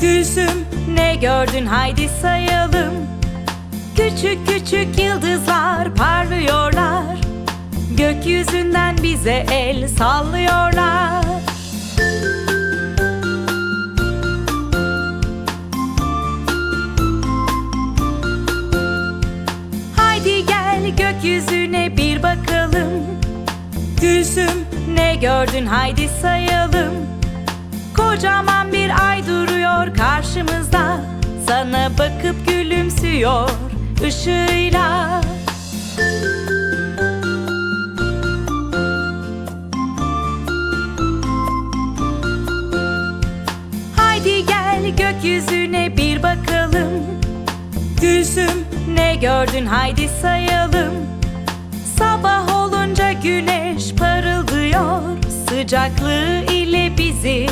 Gülsüm ne gördün? Haydi sayalım. Küçük küçük yıldızlar parlıyorlar. Gökyüzünden bize el sallıyorlar. Haydi gel gökyüzüne bir bakalım. Gülsüm ne gördün? Haydi sayalım. Kocaman bir ay karşımızda. Sana bakıp gülümsüyor ışığıyla. Haydi gel gökyüzüne bir bakalım. Gülsüm ne gördün? Haydi sayalım. Sabah olunca güneş parıldıyor. Sıcaklığı ile bizi